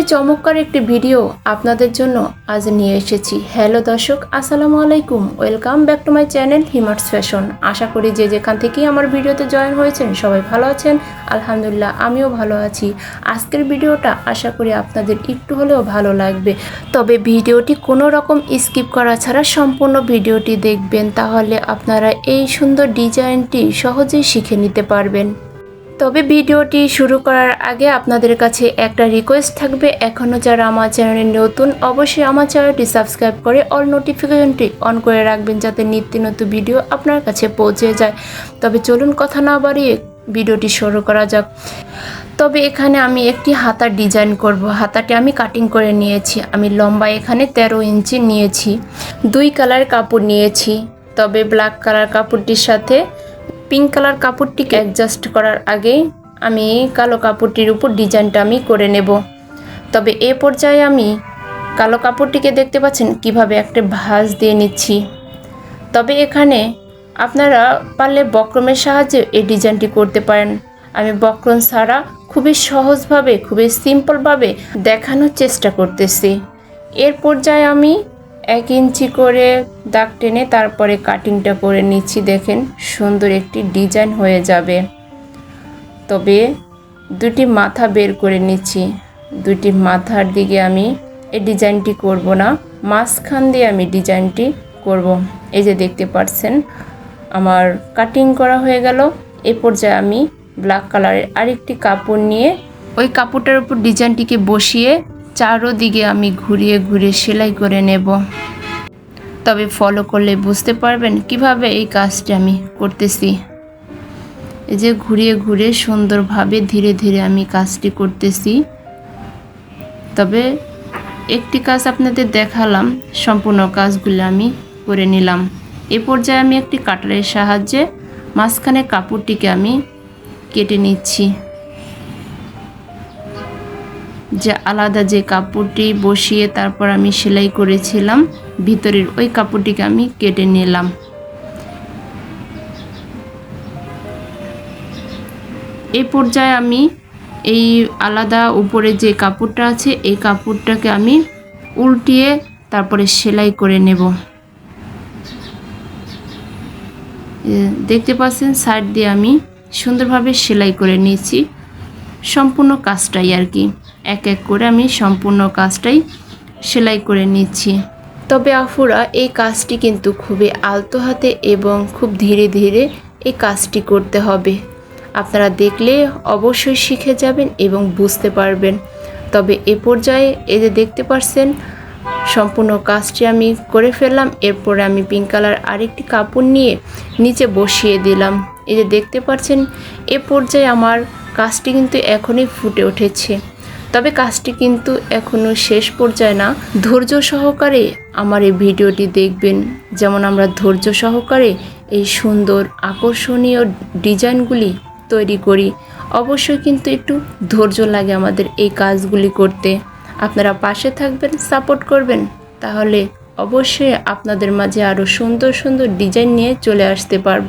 খুবই চমৎকার একটি ভিডিও আপনাদের জন্য আজ নিয়ে এসেছি। হ্যালো দর্শক, আসসালামু আলাইকুম। Welcome back to my channel Himars fashion আশা করি যে যেখান থেকেই আমার ভিডিওতে জয়েন হয়েছেন, সবাই ভালো আছেন। আলহামদুলিল্লাহ, আমিও ভালো আছি। আজকের ভিডিওটা আশা করি আপনাদের একটু হলেও ভালো লাগবে। তবে ভিডিওটি কোনো রকম স্কিপ করা ছাড়া সম্পূর্ণ ভিডিওটি দেখবেন, তাহলে আপনারা এই সুন্দর ডিজাইনটি সহজেই শিখে নিতে পারবেন। তবে ভিডিওটি শুরু করার আগে আপনাদের কাছে একটা রিকোয়েস্ট থাকবে। এখনও যারা আমার চ্যানেলে নতুন, অবশ্যই আমার চ্যানেলটি সাবস্ক্রাইব করে অল নোটিফিকেশনটি অন করে রাখবেন যাতে নিত্য নতুন ভিডিও আপনার কাছে পৌঁছে যায়। তবে চলুন কথা না বাড়িয়ে ভিডিওটি শুরু করা যাক। তবে এখানে আমি একটি হাতার ডিজাইন করব। হাতাটি আমি কাটিং করে নিয়েছি। আমি লম্বা এখানে তেরো ইঞ্চি নিয়েছি। দুই কালার কাপড় নিয়েছি। তবে ব্ল্যাক কালার কাপড়টির সাথে পিঙ্ক কালার কাপড়টিকে অ্যাডজাস্ট করার আগে আমি কালো কাপড়টির উপর ডিজাইনটা আমি করে নেব। তবে এ পর্যায়ে আমি কালো কাপড়টিকে দেখতে পাচ্ছেন কীভাবে একটা ভাঁজ দিয়ে নিচ্ছি। তবে এখানে আপনারা পারলে বক্রমের সাহায্যে এই ডিজাইনটি করতে পারেন। আমি বক্রম ছাড়া খুবই সহজভাবে, খুবই সিম্পলভাবে দেখানোর চেষ্টা করতেছি। এর পর্যায়ে আমি এক ইঞ্চি করে দাগ টেনে তারপরে কাটিংটা করে নিচ্ছি, দেখেন। সুন্দর একটি ডিজাইন হয়ে যাবে। তবে দুটি মাথা বের করে নিচ্ছি। দুটি মাথার দিকে আমি এই ডিজাইনটি করব না, মাঝখান দিয়ে আমি ডিজাইনটি করব। এই যে দেখতে পাচ্ছেন, আমার কাটিং করা হয়ে গেল। এ পর্যায়ে আমি ব্ল্যাক কালারের আরেকটি কাপড় নিয়ে ওই কাপড়টার উপর ডিজাইনটিকে বসিয়ে চারোদিকে আমি ঘুরিয়ে ঘুরিয়ে সেলাই করে নেব। তবে ফলো করলে বুঝতে পারবেন কীভাবে এই কাজটি আমি করতেছি। এই যে ঘুরিয়ে ঘুরিয়ে সুন্দরভাবে ধীরে ধীরে আমি কাজটি করতেছি। তবে একটি কাজ আপনাদের দেখালাম, সম্পূর্ণ কাজগুলো আমি করে নিলাম। এ পর্যায়ে আমি একটি কাটারের সাহায্যে মাঝখানে কাপড়টিকে আমি কেটে নিচ্ছি। যে আলাদা যে কাপড়টি বসিয়ে তারপর আমি সেলাই করেছিলাম, ভিতরের ওই কাপড়টিকে আমি কেটে নিলাম। এই পর্যায়ে আমি এই আলাদা উপরে যে কাপড়টা আছে, এই কাপড়টাকে আমি উল্টিয়ে তারপরে সেলাই করে নেব। দেখতে পাচ্ছেন, সাইড দিয়ে আমি সুন্দরভাবে সেলাই করে নিয়েছি। সম্পূর্ণ কাজটাই আর কি। এক এক করে আমি সম্পূর্ণ কাজটাই সেলাই করে নিচ্ছি। তবে আফুরা, এই কাজটি কিন্তু খুবই আলতো হাতে এবং খুব ধীরে ধীরে এই কাজটি করতে হবে। আপনারা দেখলে অবশ্যই শিখে যাবেন এবং বুঝতে পারবেন। তবে এ পর্যায়ে এই যে দেখতে পাচ্ছেন সম্পূর্ণ কাজটি আমি করে ফেললাম, এরপরে আমি পিঙ্ক কালার আরেকটি কাপড় নিয়ে নিচে বসিয়ে দিলাম। এই যে দেখতে পাচ্ছেন এ পর্যায়ে আমার কাজটি কিন্তু এখনই ফুটে উঠেছে। তবে কাজটি কিন্তু এখনও শেষ পর্যায়ে না। ধৈর্য সহকারে আমার এই ভিডিওটি দেখবেন। যেমন আমরা ধৈর্য সহকারে এই সুন্দর আকর্ষণীয় ডিজাইনগুলি তৈরি করি। অবশ্যই কিন্তু একটু ধৈর্য লাগে আমাদের এই কাজগুলি করতে। আপনারা পাশে থাকবেন, সাপোর্ট করবেন। তাহলে অবশ্যই আপনাদের মাঝে আরও সুন্দর সুন্দর ডিজাইন নিয়ে চলে আসতে পারব।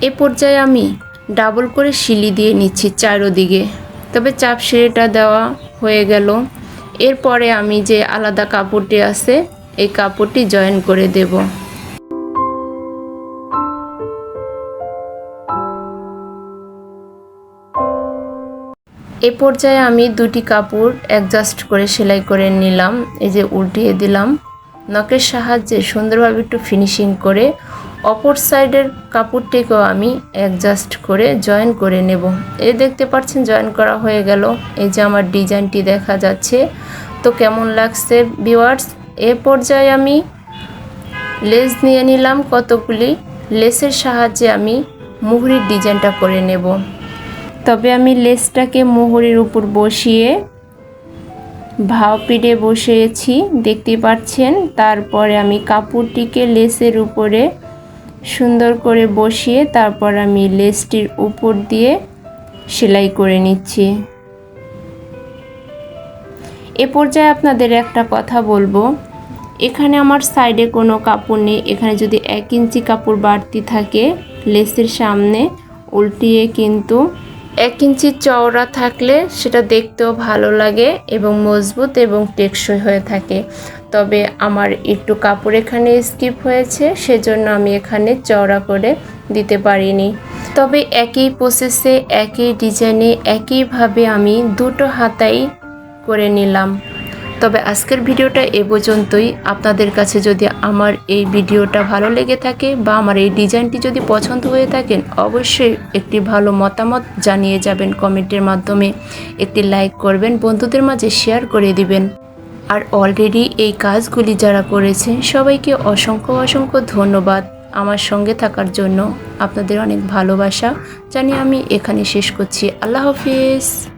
এ পর্যায়ে আমি ডাবল করে শিলি দিয়ে নিচ্ছি চারোদিকে। তবে চাপ সিঁড়িটা দেওয়া হয়ে গেল। এরপরে আমি যে আলাদা কাপড়টি আছে, এই কাপড়টি জয়েন করে দেব। এ পর্যায়ে আমি দুটি কাপড় অ্যাডজাস্ট করে সেলাই করে নিলাম, এই যে উল্টিয়ে দিলাম। নখের সাহায্যে সুন্দরভাবে একটু ফিনিশিং করে অপর সাইডের কাপড়টিকেও আমি অ্যাডজাস্ট করে জয়েন করে নেব। এই দেখতে পাচ্ছেন জয়েন করা হয়ে গেল। এই যে আমার ডিজাইনটি দেখা যাচ্ছে। তো কেমন লাগছে ভিওয়ার্স এ পর্যায়ে আমি লেস নিয়ে নিলাম কতগুলি। লেসের সাহায্যে আমি মুহুরির ডিজাইনটা করে নেব। তবে আমি লেসটাকে মুহুরির উপর বসিয়ে ভাও পিড়ে বসিয়েছি, দেখতে পাচ্ছেন। তারপরে আমি কাপড়টিকে লেসের উপরে সুন্দর করে বসিয়ে তারপর আমি লেসটির উপর দিয়ে সেলাই করে নিচ্ছি। এ পর্যায়ে আপনাদের একটা কথা বলব। এখানে আমার সাইডে কোনো কাপড় নেই। এখানে যদি এক ইঞ্চি কাপড় বাড়তি থাকে লেসের সামনে উল্টিয়ে কিন্তু এক ইঞ্চি চওড়া থাকলে সেটা দেখতেও ভালো লাগে এবং মজবুত এবং টেকসই হয়ে থাকে। তবে আমার একটু কাপড় এখানে স্কিপ হয়েছে, সেজন্য আমি এখানে চওড়া করে দিতে পারিনি। তবে একই প্রসেসে একই ডিজাইনে একইভাবে আমি দুটো হাতাই করে নিলাম। তবে আজকের ভিডিওটা এ পর্যন্তই। আপনাদের কাছে যদি আমার এই ভিডিওটা ভালো লেগে থাকে বা আমার এই ডিজাইনটি যদি পছন্দ হয়ে থাকেন অবশ্যই একটি ভালো মতামত জানিয়ে যাবেন কমেন্টের মাধ্যমে। একটি লাইক করবেন, বন্ধুদের মাঝে শেয়ার করে দিবেন। আর অলরেডি এই কাজগুলি যারা করেছেন, সবাইকে অসংখ্য অসংখ্য ধন্যবাদ আমার সঙ্গে থাকার জন্য। আপনাদের অনেক ভালোবাসা। জানি আমি এখানে শেষ করছি। আল্লাহ হাফিজ।